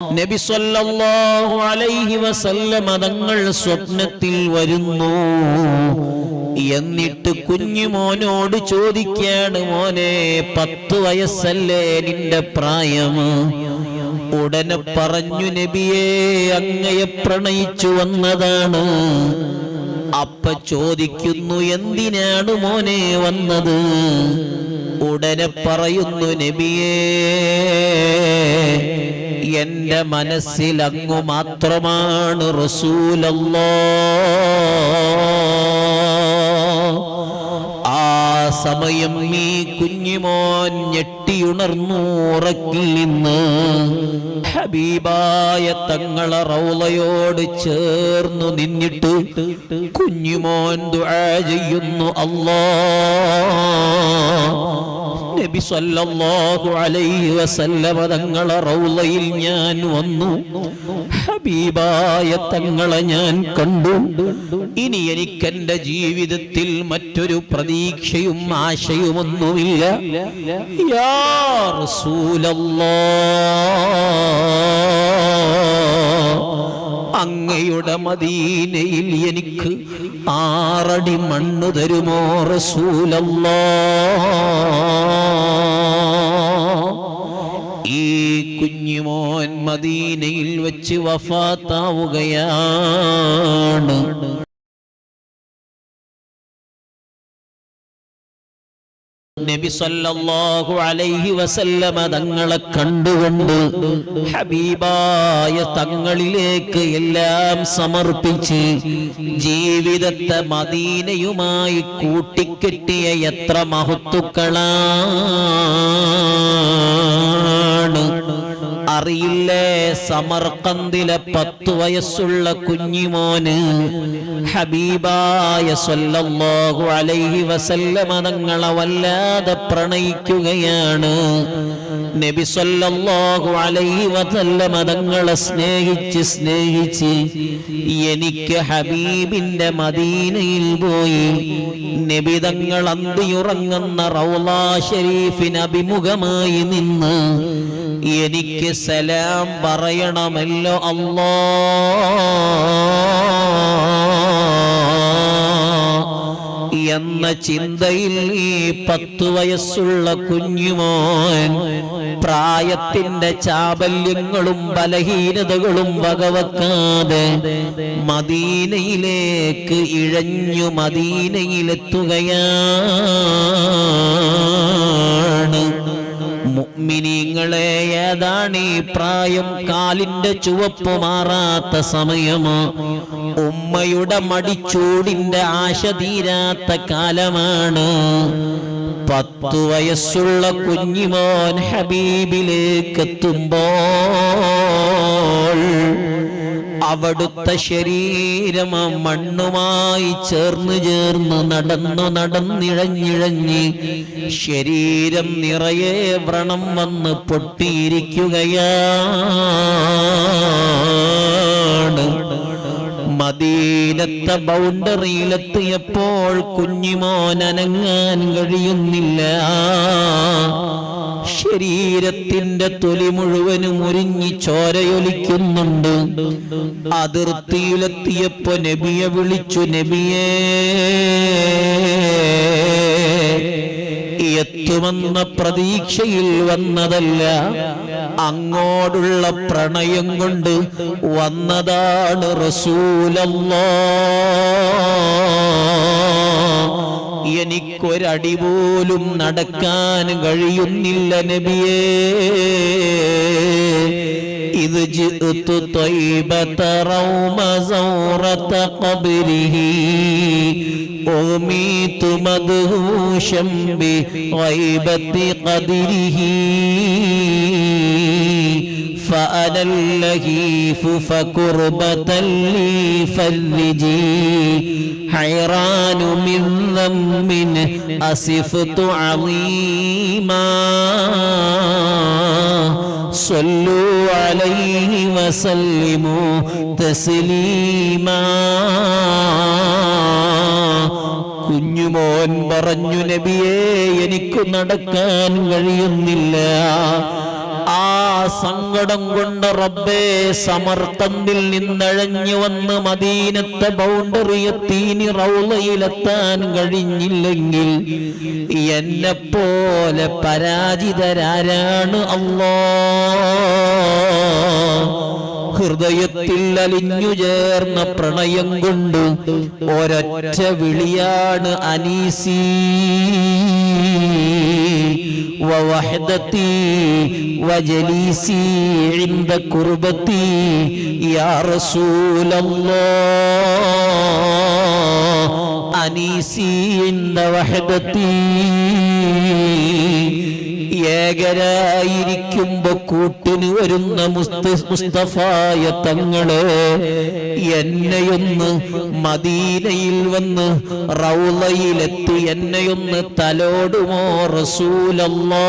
നബി സല്ലല്ലാഹു അലൈഹി വസല്ലമ തങ്ങൾ സ്വപ്നത്തിൽ വരുന്നു. എന്നിട്ട് കുഞ്ഞു മോനോട് ചോദിക്കാണ് മോനെ പത്ത് വയസ്സല്ലേ നിന്റെ പ്രായം? ഉടനെ പറഞ്ഞു നബിയെ അങ്ങയെ പ്രണയിച്ചു വന്നതാണ്. അപ്പ ചോദിക്കുന്നു എന്തിനാണ് മോനെ വന്നത്? ഉടനെ പറയുന്നു നബിയേ എന്റെ മനസ്സിൽ അങ്ങു മാത്രമാണ് റസൂലല്ലോ. ആ സമയം ഈ കുഞ്ഞിമോൻ ഞെട്ടിയുണർന്നു ഉറക്കിൽ നിന്ന് ഹബീബായ തങ്ങളെ റൗളയോട് ചേർന്നു നിന്നിട്ട് കുഞ്ഞുമോൻ ദുആ ചെയ്യുന്നു അല്ലാ. നബി സല്ലല്ലാഹു അലൈഹി വസല്ലമ തങ്ങളെ റൗളയിൽ ഞാൻ വന്നു. ഹബീബായ തങ്ങളെ ഞാൻ കണ്ടു. ഇനി എനിക്ക് എന്റെ ജീവിതത്തിൽ മറ്റൊരു പ്രതീക്ഷയും ആശയുമൊന്നുമില്ല. യാ റസൂലല്ലാ അങ്ങയുടെ മദീനയിൽ എനിക്ക് ആറടി മണ്ണു തരുമോ റസൂലല്ലാ വെച്ച് വഫാത്താവുകയാണ്. നബി സല്ലല്ലാഹു അലൈഹി വസല്ലമ തങ്ങളെ കണ്ടുകൊണ്ട് ഹബീബായ തങ്ങളിലേക്ക് എല്ലാം സമർപ്പിച്ച് ജീവിതത്തെ മദീനയുമായി കൂട്ടിക്കെട്ടിയ എത്ര മഹത്തുക്കളാണ്. അറിയില്ലേ? സമർക്കന്തിലെ പത്തു വയസ്സുള്ള കുഞ്ഞിമോന് ഹബീബായ സല്ലല്ലാഹു അലൈഹി വസല്ലമ തങ്ങളെ വല്ലാതെ പ്രണയിക്കുകയാണ്. നബി സല്ലല്ലാഹു അലൈഹി വസല്ലമ തങ്ങളെ സ്നേഹിച്ച് സ്നേഹിച്ച് എനിക്ക് ഹബീബിന്റെ മദീനയിൽ പോയി. നബി തങ്ങൾ അന്തിയുറങ്ങുന്ന റൗലാ ഷരീഫിന് അഭിമുഖമായി നിന്ന് എനിക്ക് സലാം പറയണമല്ലോ അല്ലോ. എന്ന ചിന്തയിൽ ഈ പത്തു വയസ്സുള്ള കുഞ്ഞുമോൻ പ്രായത്തിന്റെ ചാബല്യങ്ങളും ബലഹീനതകളും വകവെക്കാതെ മദീനയിലേക്ക് ഇഴഞ്ഞു മദീനയിലെത്തുകയാണ്. മുഅ്മിനീങ്ങളെ ഏതാണ് ഈ പ്രായം? കാലിന്റെ ചുവപ്പ് മാറാത്ത സമയമോ? ഉമ്മയുടെ മടിച്ചൂടിന്റെ ആശ തീരാത്ത കാലമാണ്. പത്തു വയസ്സുള്ള കുഞ്ഞിമോൻ ഹബീബിലേക്ക് എത്തുമ്പോൾ അവിടുത്തെ ശരീരം മണ്ണുമായി ചേർന്ന് ചേർന്ന് നടന്നു നടന്നിഴഞ്ഞിഴഞ്ഞ് ശരീരം നിറയെ വ്രണം വന്ന് പൊട്ടിയിരിക്കുകയാണ്. മദീനത്തെ ബൗണ്ടറിയിലെത്തിയപ്പോൾ കുഞ്ഞിമോൻ അനങ്ങാൻ കഴിയുന്നില്ല. ശരീരത്തിന്റെ തൊലി മുഴുവനും ഉരിഞ്ഞി ചോരയൊലിക്കുന്നുണ്ട്. അതിർത്തിയിലെത്തിയപ്പോ നബിയെ വിളിച്ചു നബിയേ എത്തുമെന്ന പ്രതീക്ഷയിൽ വന്നതല്ല. അങ്ങോടുള്ള പ്രണയം കൊണ്ട് വന്നതാണ് റസൂലല്ലോ. എനിക്കൊരടി പോലും നടക്കാൻ കഴിയുന്നില്ല നബിയേ. إذ جئت طيبة روم زورة قبره أغميت مدهوشا بغيبة قدره فأنا اللهيف فكربة لي فرجي حيران من ذنب أسفت عظيما صلوا عليه وسلموا تسليما കുഞ്ഞുമോൻ പറഞ്ഞു നബിയെ എനിക്ക് നടക്കാൻ കഴിയുന്നില്ല ആ സങ്കടം കൊണ്ട് റബ്ബേ സമർത്ഥത്തിൽ നിന്നഴഞ്ഞു വന്ന് മദീനത്തെ ബൗണ്ടറി എത്തീനി റൗളയിലെത്താൻ കഴിഞ്ഞില്ലെങ്കിൽ എന്നെ പോലെ പരാജിതരാരാണ് അല്ലോ ഹൃദയത്തിൽ അലിഞ്ഞു ചേർന്ന പ്രണയം കൊണ്ട് ഒരൊറ്റ വിളിയാണ് അനീസി. ووحدتي وجليسي عند قربتي يا رسول الله أنيسي عند وحدتي ഏകരായിരിക്കുമ്പോ കൂട്ടിന് വരുന്ന മുസ്തഫായ തങ്ങൾ എന്നെയൊന്ന് മദീനയിൽ വന്ന് റൗലയിലെത്തി എന്നെയൊന്ന് തലോടുമോ റസൂലല്ലാ.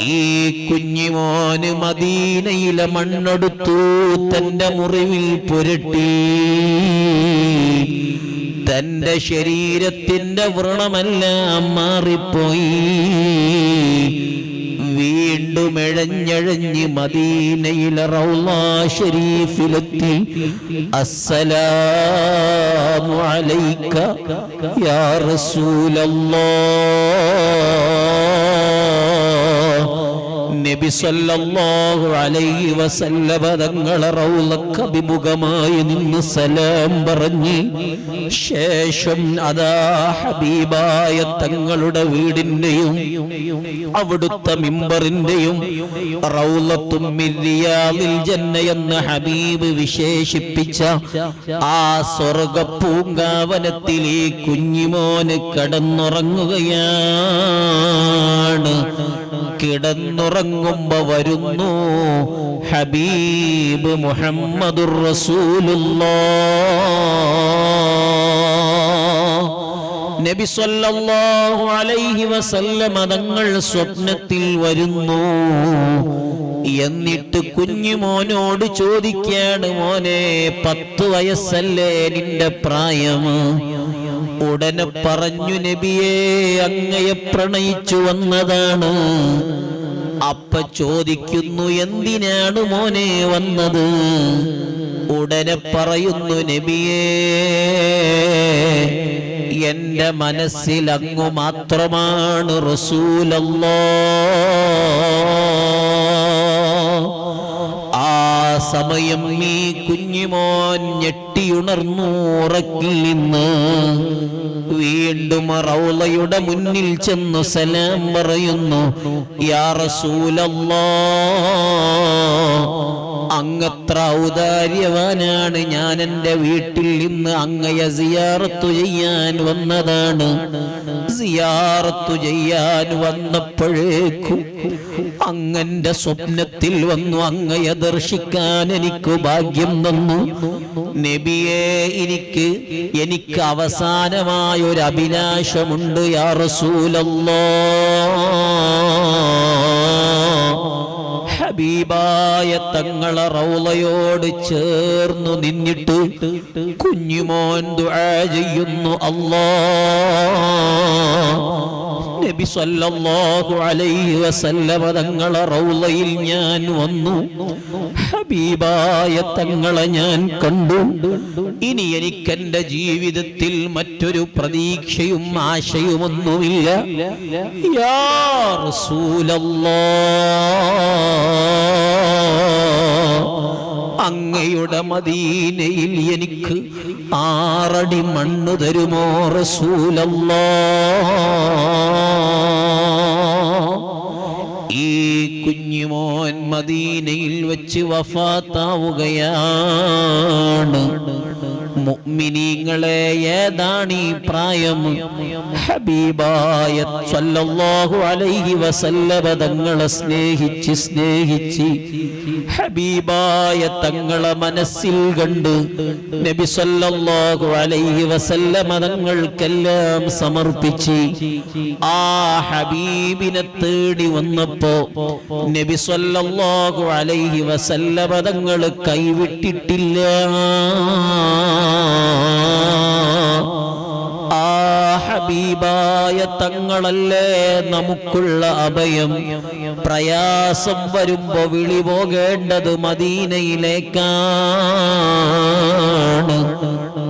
ഈ കുഞ്ഞിമോന് മദീനയിലെ മണ്ണെടുത്തു തന്റെ മുറിവിൽ പുരട്ടി. തന്റെ ശരീരത്തിന്റെ വ്രണമെല്ലാം മാറിപ്പോയി. വീണ്ടും എഴഞ്ഞഴഞ്ഞ് മദീനയിലെ റൗള ഷരീഫിലെത്തി. അസ്സലാമു യാ റസൂലല്ലാഹ് നബി സല്ലല്ലാഹു അലൈഹി വസല്ലമ തങ്ങളെ റൗളക്ക് അഭിമുഖമായി നിന്ന് സലാം പറഞ്ഞ് ശേഷം അതാ ഹബീബായ തങ്ങളുടെ വീടിന്റെയും അവിടുത്തെ മിമ്പറിന്റെയും റൗളത്തും ജന്ന എന്ന് ഹബീബ് വിശേഷിപ്പിച്ച ആ സ്വർഗ പൂങ്കാവനത്തിലെ കുഞ്ഞിമോന് കടന്നുറങ്ങുകയാണ്. കിടന്നുറങ്ങുമ്പോ വരുന്നു. ഹബീബ് മുഹമ്മദുർ റസൂലുള്ള നബി സല്ലല്ലാഹു അലൈഹി വസല്ലമ തങ്ങൾ സ്വപ്നത്തിൽ വരുന്നു. എന്നിട്ട് കുഞ്ഞു മോനോട് ചോദിക്കാണ് മോനെ പത്ത് വയസ്സല്ലേ നിന്റെ പ്രായം? ഉടനെ പറഞ്ഞു നബിയെ അങ്ങയെ പ്രണയിച്ചു വന്നതാണ്. അപ്പ ചോദിക്കുന്നു എന്തിനാണ് മോനെ വന്നത്? ഉടനെ പറയുന്നു നബിയേ എന്റെ മനസ്സിൽ അങ്ങു മാത്രമാണ് റസൂലല്ലോ. സമയം ഈ കുഞ്ഞിമോൻ ഞെട്ടിയുണർന്നു ഉറക്കിൽ നിന്ന്. വീണ്ടും റൗളയുടെ മുന്നിൽ ചെന്നു സലാം പറയുന്നു യാ റസൂലല്ലാ അങ്ങത്ര ഔദാര്യവാനാണ് ഞാൻ എന്റെ വീട്ടിൽ നിന്ന് അങ്ങയെ സിയാറത്തു ചെയ്യാൻ വന്നതാണ്. സിയാറത്തു ചെയ്യാൻ വന്നപ്പോഴേക്കും അങ്ങന്റെ സ്വപ്നത്തിൽ വന്നു അങ്ങയെ ദർശിക്കാൻ എനിക്ക് ഭാഗ്യം തന്നു. നബിയെ എനിക്ക് എനിക്ക് അവസാനമായ ഒരു അഭിലാഷമുണ്ട് യാ റസൂലല്ലാ. ഹബീബായ തങ്ങളെ റൗളയോട് ചേർന്നു നിന്നിട്ട് കുഞ്ഞുമോൻ ദുആ ചെയ്യുന്നു അല്ലാ. നബി സല്ലല്ലാഹു അലൈഹി വസല്ലമ തങ്ങളെ റൗളയിൽ ഞാൻ വന്നു. ഹബീബായ തങ്ങളെ ഞാൻ കണ്ടു. ഇനി എനിക്ക് ജീവിതത്തിൽ മറ്റൊരു പ്രതീക്ഷയും ആശയുമൊന്നുമില്ല. യാ റസൂലല്ലാഹ് അങ്ങയുടെ മദീനയിൽ എനിക്ക് ആറടി മണ്ണ് തരുമോ റസൂലല്ലാ? ഈ കുഞ്ഞുമോൻ മദീനയിൽ വെച്ച് വഫാത്താവുകയാണ്. മുഅ്മിനീങ്ങളെ ഏതാണ് ഈ പ്രായം? ഹബീബായ സല്ലല്ലാഹു അലൈഹി വസല്ലമ തങ്ങളെ സ്നേഹിച്ച് സ്നേഹിച്ച് ഹബീബായ തങ്ങളെ മനസ്സിൽ കണ്ട് നബി സല്ലല്ലാഹു അലൈഹി വസല്ലമ തങ്ങൾക്കെല്ലാം സമർപ്പിച്ച് ആ ഹബീബിനെ തേടി വന്നപ്പോ നബി സല്ലല്ലാഹു അലൈഹി വസല്ലമ തങ്ങൾ കൈവിട്ടിട്ടില്ല. ആ ഹബീബായ തങ്ങളല്ലേ നമുക്കുള്ള അഭയം. പ്രയാസം വരുമ്പോ വിളി പോകേണ്ടത് മദീനയിലേക്കാണ്.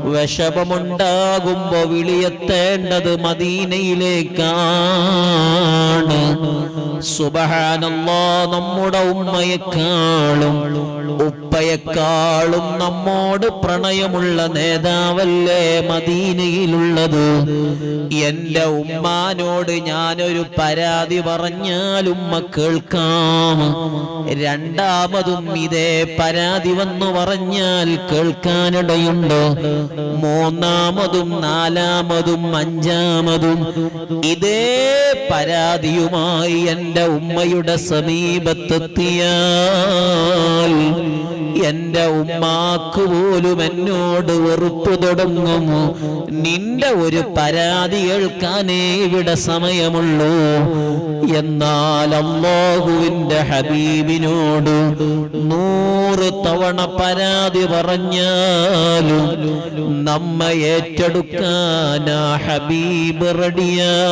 വിഷമമുണ്ടാകുമ്പോ വിളിയെത്തേണ്ടത് മദീനയിലേക്കാണ്. സുബഹാനമ്മ നമ്മുടെ ഉമ്മയെക്കാളും ഉപ്പയെക്കാളും നമ്മോട് പ്രണയമുള്ള നേതാവല്ലേ മദീനയിലുള്ളത്? എന്റെ ഉമ്മാനോട് ഞാനൊരു പരാതി പറഞ്ഞാൽ ഉമ്മ കേൾക്കാം. രണ്ടാമതും ഇതേ പരാതി വന്നു പറഞ്ഞാൽ കേൾക്കാനിടയുണ്ട്. മൂന്നാമതും നാലാമതും അഞ്ചാമതും ഇതേ പരാതിയുമായി എന്റെ ഉമ്മയുടെ സമീപത്തെത്തിയാൽ എന്റെ ഉമ്മാക്ക് പോലും എന്നോട് വെറുപ്പ് തുടങ്ങുമോ? നിന്റെ ഒരു പരാതി കേൾക്കാനേ ഇവിടെ സമയമുള്ളൂ. എന്നാൽ അമ്മാഹുവിന്റെ ഹബീബിനോട് നൂറ് തവണ പരാതി പറഞ്ഞാലും നമ്മ ഏറ്റെടുക്കാൻ ആ ഹബീബ് റെഡിയാണ്.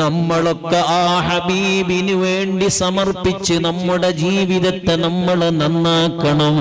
നമ്മളൊക്കെ ആ ഹബീബിന് വേണ്ടി സമർപ്പിച്ച് നമ്മുടെ ജീവിതത്തെ നമ്മൾ നന്നാക്കണം.